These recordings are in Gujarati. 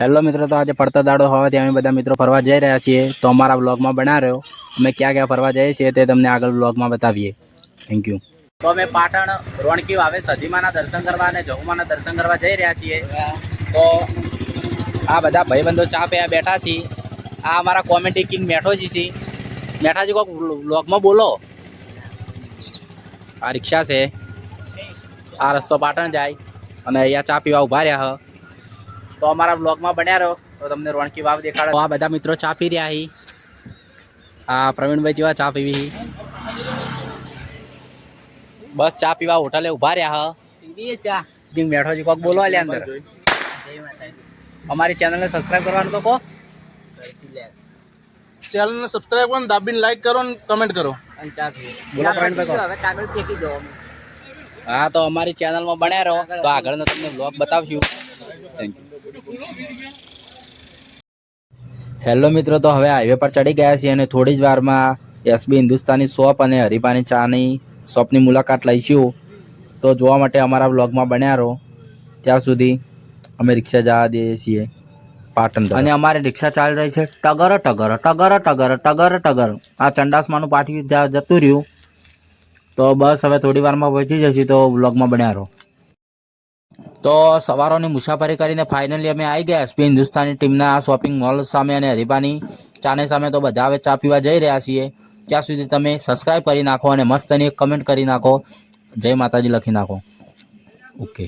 હેલો મિત્રો, તો આજે પડતો દાડો હોવાથી અમે બધા મિત્રો ફરવા જઈ રહ્યા છીએ. તો અમારા બ્લોગમાં બના રહ્યો. અમે ક્યાં ક્યાં ફરવા જઈએ છીએ તે તમને આગળ બ્લોગમાં બતાવીએ. થેન્ક યુ તો અમે પાટણ રોણકી વાવે સધીમાના દર્શન કરવા અને જહુમાના દર્શન કરવા જઈ રહ્યા છીએ. તો આ બધા ભાઈબંધો ચા પીવા બેઠા છીએ આ અમારા કોમેડી કિંગ મેઠોજી છે. મેઠાજી કોઈક બ્લોગમાં બોલો. આ રિક્ષા છે. આ રસ્તો પાટણ જાય. અને અહીંયા ચા પીવા ઊભા રહ્યા હ. તો અમારા બ્લોગમાં બન્યા રહો. તો તમને રોણકી વાવ દેખાડો. આ બધા મિત્રો ચા પી રહ્યા હી. આ પ્રવીણભાઈ જેવા ચા પીવી હી? બસ ચા પીવા હોટલે ઊભા રહ્યા હ. ચા. બેઠો છે કોક બોલો આલ્યા અંદર. અમારી ચેનલને સબસ્ક્રાઇબ કરવાનું તો કહો ચેનલને સબસ્ક્રાઇબ કરો દાબીને લાઈક કરો અને કમેન્ટ કરો બોલો પ્રવીણભાઈ કહો. હા તો અમારી ચેનલમાં બન્યા રહો. તો આગળનો તમને બ્લોગ બતાવશું. થેન્ક યુ હેલો મિત્રો, તો હવે હાઈવે પર ચડી ગયા છીએ અને થોડી જ વારમાં એસબી હિન્દુસ્તાની શોપ અને હરિભાની ચાની શોપની મુલાકાત લઈશું. તો જોવા માટે અમારા બ્લોગમાં બન્યા રહો. ત્યાં સુધી અમે રિક્ષા જવા દઈએ છીએ પાટણ અને અમારે રિક્ષા ચાલી રહી છે ટગર ટગર ટગર ટગર ટગર ટગર. આ ચંડાસમાનું પાટિયું જતું રહ્યું. તો બસ હવે થોડી વારમાં પહોંચી જઈશું તો બ્લોગમાં બન્યા રહો. તો સવારોની મુસાફરી કરીને ફાઇનલી અમે આવી ગયા. એસપી હિન્દુસ્તાની ટીમના શોપિંગ મોલ સામે અને હરિભાની ચાને સામે તો બધા હવે ચા પીવા જઈ રહ્યા છીએ. ત્યાં સુધી તમે સબસ્ક્રાઈબ કરી નાખો અને મસ્તની એક કમેન્ટ કરી નાખો. જય માતાજી લખી નાખો. ઓકે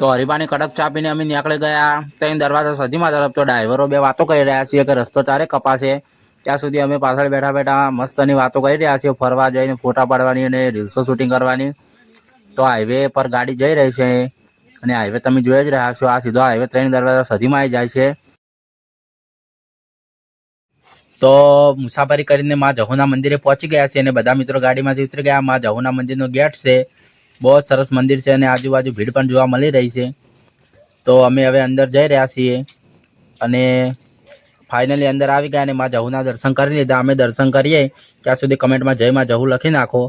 તો હરિભાની કડક ચા પીને અમે નીકળી ગયા. ત્યાં દરવાજા સજીમાં તરફ તો ડ્રાઈવરો બે વાતો કરી રહ્યા છીએ કે રસ્તો તારે કપાશે. ત્યાં સુધી અમે પાછળ બેઠા બેઠા મસ્તની વાતો કરી રહ્યા છીએ. ફરવા જઈને ફોટા પાડવાની અને રીલ્સો શૂટિંગ કરવાની. તો હાઈવે પર ગાડી જઈ રહી છે. અને હાઈવે તમે જોઈ જ રહ્યા છો, આ સીધો હાઈવે ત્રણ દરવાજા સધીમાં આવી જાય છે. તો મુસાફરી કરીને માં જહુના મંદિરે પહોંચી ગયા છે અને બધા મિત્રો ગાડીમાંથી ઉતરી ગયા. માં જહુના મંદિરનો ગેટ છે, બહુ જ સરસ મંદિર છે અને આજુબાજુ ભીડ પણ જોવા મળી રહી છે. તો અમે હવે અંદર જઈ રહ્યા છીએ અને ફાઇનલી અંદર આવી ગયા અને માં જહુના દર્શન કરી લીધા. અમે દર્શન કરીએ, ત્યાં સુધી કમેન્ટમાં જય માં જહુ લખી નાખો.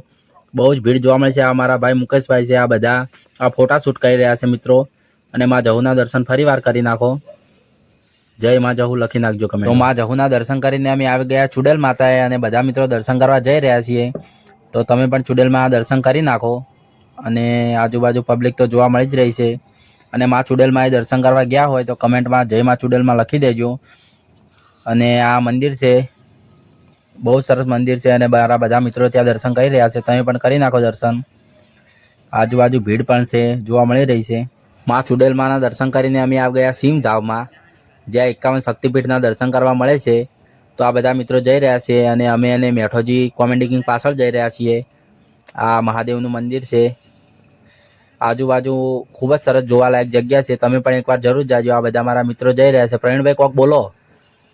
બહુ જ ભીડ જોવા મળે છે. આ મારા ભાઈ મુકેશભાઈ છે, આ બધા. આ ફોટા શૂટ કરી રહ્યા છે મિત્રો. અને માં જહુના દર્શન ફરી વાર કરી નાખો. જય માં જહુ, લખી નાખજો કમે તો માં જહુના દર્શન કરીને અમે આવી ગયા ચુડેલ માતાએ અને બધા મિત્રો દર્શન કરવા જઈ રહ્યા છીએ. તો તમે પણ ચુડેલમાં દર્શન કરી નાખો. અને આજુબાજુ પબ્લિક તો જોવા મળી જ રહી છે. અને માં ચુડેલમાં એ દર્શન કરવા ગયા હોય તો કમેન્ટમાં જય માં ચુડેલમાં લખી દેજો. અને આ મંદિર છે બહુ સરસ મંદિર છે અને મારા બધા મિત્રો ત્યાં દર્શન કરી રહ્યા છે. તમે પણ કરી નાખો દર્શન. આજુબાજુ ભીડ પણ છે, જોવા મળી રહી છે. માં ચુડેલમાના દર્શન કરીને અમે આવી ગયા સિંહ ધામમાં જ્યાં એકાવન શક્તિપીઠના દર્શન કરવા મળે છે. તો આ બધા મિત્રો જઈ રહ્યા છે અને અમે અને મેઠોજી કોમેડી કિંગ પાછળ જઈ રહ્યા છીએ. આ મહાદેવનું મંદિર છે. આજુબાજુ ખૂબ જ સરસ જોવાલાયક જગ્યા છે. તમે પણ એકવાર જરૂર જાજો. આ બધા મારા મિત્રો જઈ રહ્યા છે. પ્રવીણભાઈ કોક બોલો.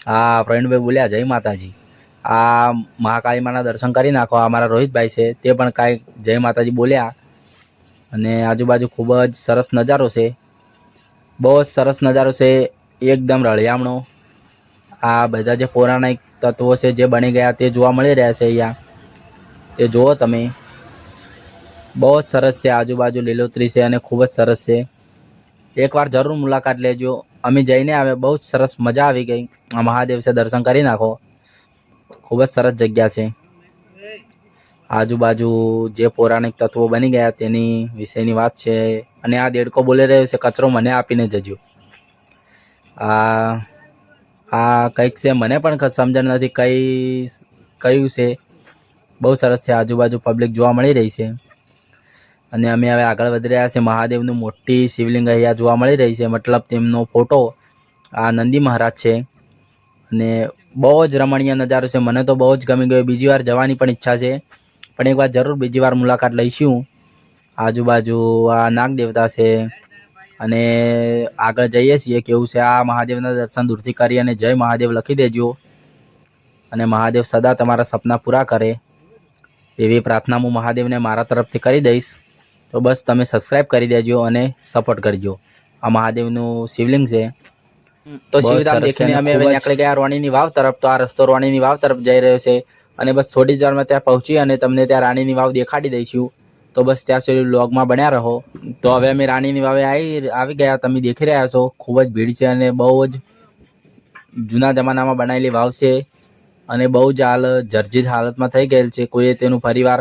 હા, પ્રવીણભાઈ બોલ્યા. જય માતાજી. આ મહાકાળી માના દર્શન કરી નાખો. આ મારા રોહિતભાઈ છે. તે પણ કાંઈ જય માતાજી બોલ્યા. અને આજુબાજુ ખૂબ જ સરસ નજારો છે. બહુ જ સરસ નજારો છે. એકદમ રળિયામણો. આ બધા જે પૌરાણિક તત્વો છે જે બની ગયા તે જોવા મળી રહ્યા છે અહીંયા. તે જુઓ તમે. બહુ જ સરસ છે. આજુબાજુ લીલોતરી છે અને ખૂબ જ સરસ છે. એકવાર જરૂર મુલાકાત લેજો. અમે જઈને આવે. બહુ જ સરસ મજા આવી ગઈ. આ મહાદેવ છે. દર્શન કરી નાખો. ખૂબ જ સરસ જગ્યા છે. આજુબાજુ જે પૌરાણિક તત્વો બની ગયા તેની વિશેની વાત છે. અને આ દેડકો બોલી રહ્યો છે, કચરો મને આપીને જજો. આ આ કંઈક છે, મને પણ સમજણ નથી કઈ, કયું છે. બહુ સરસ છે, આજુબાજુ પબ્લિક જોવા મળી રહી છે. અને અમે હવે આગળ વધી રહ્યા છે મહાદેવનું મોટી શિવલિંગ અહીંયા જોવા મળી રહી છે. મતલબ તેમનો ફોટો આ નંદી મહારાજ છે. અને બહુ જ રમણીય નજારો છે. મને તો બહુ જ ગમી ગયો. બીજી વાર જવાની પણ ઈચ્છા છે. પણ એકવાર જરૂર બીજી વાર મુલાકાત લઈશું. આજુબાજુ આ નાગ દેવતા છે. અને આગળ જઈએ છીએ. કેવું છે? આ મહાદેવના દર્શન દૂરથી કરી અને જય મહાદેવ લખી દેજો. અને મહાદેવ સદા તમારા સપના પૂરા કરે. એવી પ્રાર્થના હું મહાદેવને મારા તરફથી કરી દઈશ. તો બસ તમે સબસ્ક્રાઇબ કરી દેજો અને સપોર્ટ કરજો. આ મહાદેવનું શિવલિંગ છે. તો શિવધામ દેખીને અમે હવે નીકળી ગયા રોણીની વાવ તરફ. તો આ રસ્તો રોણીની વાવ તરફ જઈ રહ્યો છે અને બસ થોડી જ વારમાં ત્યાં પહોંચી અને તમને ત્યાં રાણીની વાવ દેખાડી દઈશું. તો બસ ત્યાં સુધી બ્લોગમાં બન્યા રહો. તો હવે અમે રાણીની વાવે આવી આવી ગયા. તમે દેખી રહ્યા છો. ખૂબ જ ભીડ છે અને બહુ જ જૂના જમાનામાં બનાવેલી વાવ છે અને બહુ જ હાલ જર્જિત હાલતમાં થઈ ગયેલ છે. કોઈએ તેનું ફરીવાર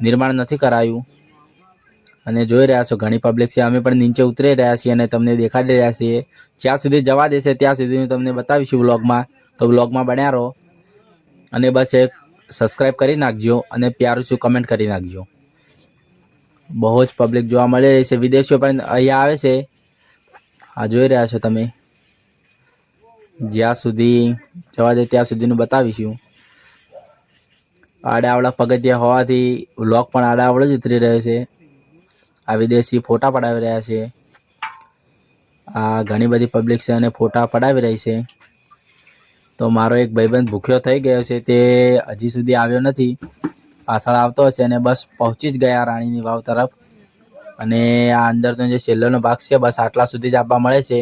નિર્માણ નથી કરાયું. અને જોઈ રહ્યા છો, ઘણી પબ્લિક છે. અમે પણ નીચે ઉતરી રહ્યા છીએ અને તમને દેખાડી રહ્યા છીએ. જ્યાં સુધી જવા દેશે, ત્યાં સુધી હું તમને બતાવીશું વ્લોગમાં. તો વ્લોગમાં બન્યા રહો અને બસ એક સબસ્ક્રાઈબ કરી નાખજો અને પ્યારું શું કમેન્ટ કરી નાખજો. બહુ જ પબ્લિક જોવા મળી રહી છે. વિદેશીઓ પણ અહીંયા આવે છે. આ જોઈ રહ્યા છો તમે. જ્યાં સુધી જવા દે, ત્યાં સુધીનું બતાવીશું. આડાવડા પગથિયા હોવાથી વ્લોગ પણ આડાવડો જ ઉતરી રહ્યો છે. આ વિદેશી ફોટા પડાવી રહ્યા છે. આ ઘણી બધી પબ્લિક છે અને ફોટા પડાવી રહી છે. તો મારો એક ભાઈબંધ ભૂખ્યો થઈ ગયો છે, તે હજી સુધી આવ્યો નથી. પાછળ આવતો હશે અને બસ પહોંચી જ ગયા રાણીની વાવ તરફ. અને આ અંદરનો જે છેલ્લોનો ભાગ છે, બસ આટલા સુધી જ આપવા મળે છે.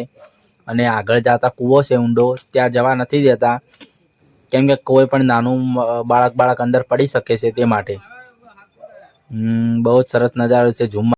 અને આગળ જતા કૂવો છે ઊંડો, ત્યાં જવા નથી દેતા. કેમ કે કોઈ પણ નાનું બાળક બાળક અંદર પડી શકે છે તે માટે. બહુ જ સરસ નજારો છે ઝૂમ